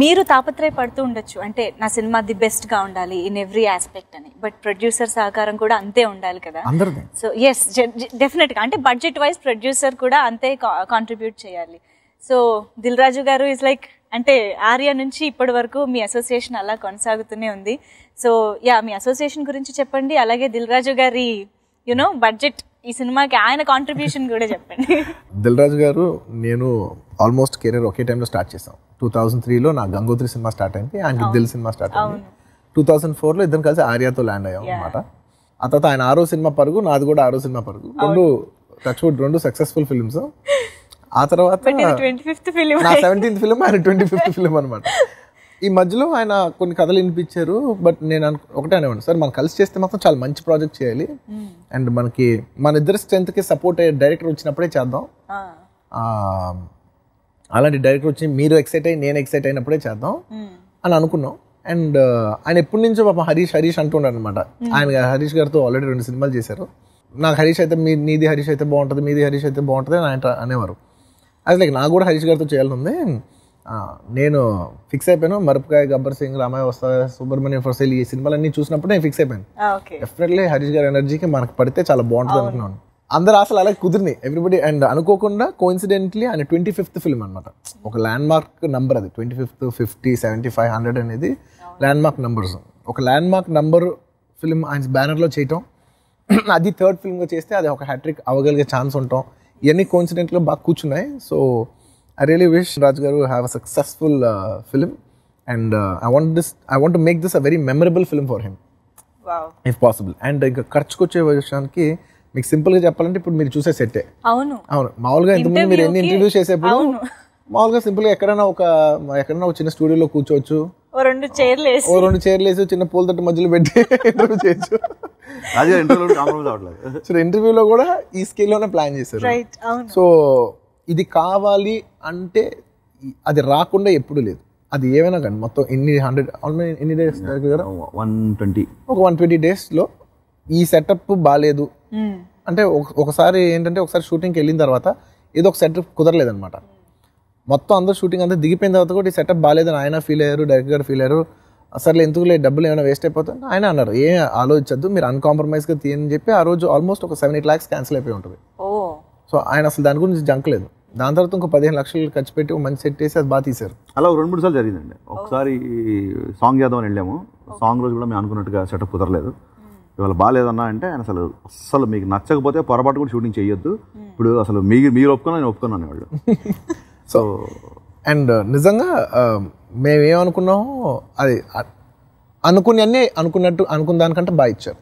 మీరు తాపత్రయపడుతూ ఉండొచ్చు. అంటే నా సినిమా ది బెస్ట్గా ఉండాలి ఇన్ ఎవ్రీ ఆస్పెక్ట్ అని. బట్ ప్రొడ్యూసర్ సహకారం కూడా అంతే ఉండాలి కదా. సో ఎస్ డెఫినెట్గా. అంటే బడ్జెట్ వైజ్ ప్రొడ్యూసర్ కూడా అంతే కాంట్రిబ్యూట్ చేయాలి. సో దిల్ రాజు గారు ఇస్ లైక్ అంటే ఆర్య నుంచి ఇప్పటి వరకు మీ అసోసియేషన్ అలా కొనసాగుతూనే ఉంది. సో యా మీ అసోసియేషన్ గురించి చెప్పండి. అలాగే దిల్ రాజు గారి యునో బడ్జెట్ ఈ సినిమాకి ఆయన కాంట్రిబ్యూషన్ కూడా చెప్పండి. దిల్ రాజు గారు నేను ఆల్మోస్ట్ కెరీర్ ఒకే టైంలో స్టార్ట్ చేసాం టూ థౌసండ్ త్రీలో నా గంగోత్రి సినిమా స్టార్ట్ అయింది ఆయనకి దిల్ సినిమా స్టార్ట్ అయింది. టూ థౌసండ్ ఫోర్లో ఇద్దరు కలిసి ఆర్యాతో ల్యాండ్ అయ్యాం అనమాట ఆ తర్వాత ఆయన ఆరో సినిమా పరుగు నాది కూడా ఆరో సినిమా పరుగు. రెండు టచ్ వుడ్ రెండు సక్సెస్ఫుల్ ఫిల్మ్స్ ఆ తర్వాత నా సెవెంటీన్త్ ఫిలిం ఆయన ట్వంటీ ఫిఫ్త్ ఫిలిం అనమాట ఈ మధ్యలో ఆయన కొన్ని కథలు వినిపించారు బట్ నేను అను ఒకటే అనేవాడు సార్ మనం కలిసి చేస్తే మాత్రం చాలా మంచి ప్రాజెక్ట్ చేయాలి. అండ్ మనకి మన ఇద్దరి స్ట్రెంత్కి సపోర్ట్ అయ్యే డైరెక్టర్ వచ్చినప్పుడే చేద్దాం. అలాంటి డైరెక్టర్ వచ్చి మీరు ఎక్సైట్ అయ్యి నేను ఎక్సైట్ అయినప్పుడే చేద్దాం అని అనుకున్నాం. అండ్ ఆయన ఎప్పటి నుంచో పాపం హరీష్ హరీష్ అంటున్నాడు అనమాట ఆయన హరీష్ గారితో ఆల్రెడీ రెండు సినిమాలు చేశారు. నాకు హరీష్ అయితే మీ నీది హరీష్ అయితే బాగుంటుంది మీది హరీష్ అయితే బాగుంటుంది అని ఆయన అనేవారు. అది లైక్ నాకు కూడా హరీష్ గారితో చేయాలని ఉంది. నేను ఫిక్స్ అయిపోయాను. మరపకాయ గబ్బర్ సింగ్ రామాయ వస్తా సుబ్రహ్మణ్యం ఫర్సైల్ ఈ సినిమాలన్నీ చూసినప్పుడు నేను ఫిక్స్ అయిపోయాను. డెఫినెట్లీ హరీష్ గారి ఎనర్జీకి మనకు పడితే చాలా బాగుంటుంది అనుకున్నాను. అందరు అసలు అలాగే కుదిరినాయి. ఎవ్రీబడి అండ్ అనుకోకుండా కోఇన్సిడెంట్లీ ఆయన ట్వంటీ ఫిఫ్త్ ఫిల్మ్ అనమాట ఒక ల్యాండ్ మార్క్ నంబర్ అది. Twenty fifth fifty seventy five hundred అనేది ల్యాండ్ మార్క్ నంబర్స్ ఒక ల్యాండ్ మార్క్ నంబర్ ఫిల్మ్ ఆయన బ్యానర్లో చేయటం. అది థర్డ్ ఫిల్మ్గా చేస్తే అది ఒక హ్యాట్రిక్ అవ్వగలిగే ఛాన్స్ ఉంటాం. ఇవన్నీ కోఇన్సిడెంట్లో బాగా కూర్చున్నాయి. So I really wish Raj garu have a successful film and I want this I want make this a very memorable film for him if possible and ఇంకా ఖర్చుకు వచ్చే విషయానికి మీకు సింపుల్గా చెప్పాలంటే ఇప్పుడు మీరు చూసే సెట్టే. అవును. అవును. మామూలుగా ఇంతకుముందు మీరు ఎన్ని ఇంటర్వ్యూ చేసేప్పుడు. మామూలుగా సింపుల్గా ఎక్కడైనా ఒక ఎక్కడైనా ఒక చిన్న స్టూడియోలో కూర్చోవచ్చు. ఓ రెండు చైర్లు వేసి. ఓ రెండు చైర్లు వేసి చిన్న పూల తట్టు మధ్యలో పెట్టి ఇంటర్వ్యూ చేయొచ్చు. ఇంటర్వ్యూలో కాంప్రమైజ్ అవ్వట్లేదు. సో ఇంటర్వ్యూలో కూడా ఈ స్కేల్లోనే ప్లాన్ చేశారు. సో ఇది కావాలి అంటే అది రాకుండా ఎప్పుడు లేదు. అది ఏమైనా కానీ మొత్తం ఎన్ని హండ్రెడ్ ఎన్ని డేస్ వన్ ట్వంటీ ఒక వన్ ట్వంటీ డేస్లో ఈ సెటప్ బాగాలేదు మ్మ్. అంటే ఒక- ఒకసారి ఏంటంటే ఒకసారి షూటింగ్కి వెళ్ళిన తర్వాత ఏదో ఒక సెటప్ కుదరలేదన్నమాట. మొత్తం అందరూ షూటింగ్ అంతా దిగిపోయిన తర్వాత కూడా ఈ సెటప్ బాగాలేదని ఆయన ఫీల్ అయ్యారు డైరెక్టర్ గారు ఫీల్ అయ్యారు. అసలు ఎందుకు లేదు డబ్బులు ఏమైనా వేస్ట్ అయిపోతాయి ఆయన అన్నారు ఏం ఆలోచించద్దు మీరు అన్కాంప్రమైజ్గా తీయని చెప్పి ఆ రోజు ఆల్మోస్ట్ ఒక సెవెన్ ఎయిట్ ల్యాక్స్ క్యాన్సిల్ అయిపోయి ఉంటుంది. ఓ. సో ఆయన అసలు దాని గురించి జంకలేదు దాని తర్వాత ఇంకో పదిహేను లక్షలు ఖర్చు పెట్టి మంచి సెట్ వేసి అది బాగా తీశారు. అలా రెండు మూడు సార్లు జరిగిందండి. ఒకసారి సాంగ్ చేద్దామని వెళ్ళాము. సాంగ్ రోజు కూడా మేము అనుకున్నట్టుగా సెటప్ కుదరలేదు. ఇవాళ బాగాలేదన్నా అంటే ఆయన అసలు అసలు మీకు నచ్చకపోతే పొరపాటు కూడా షూటింగ్ చేయొద్దు. ఇప్పుడు అసలు మీరు మీరు ఒప్పుకున్నా నేను ఒప్పుకున్నాను వాళ్ళు సో అండ్ నిజంగా ఆ, మేమేమనుకున్నామో అది అనుకుని అన్నీ అనుకున్నట్టు అనుకున్న దానికంటే బాగా ఇచ్చారు.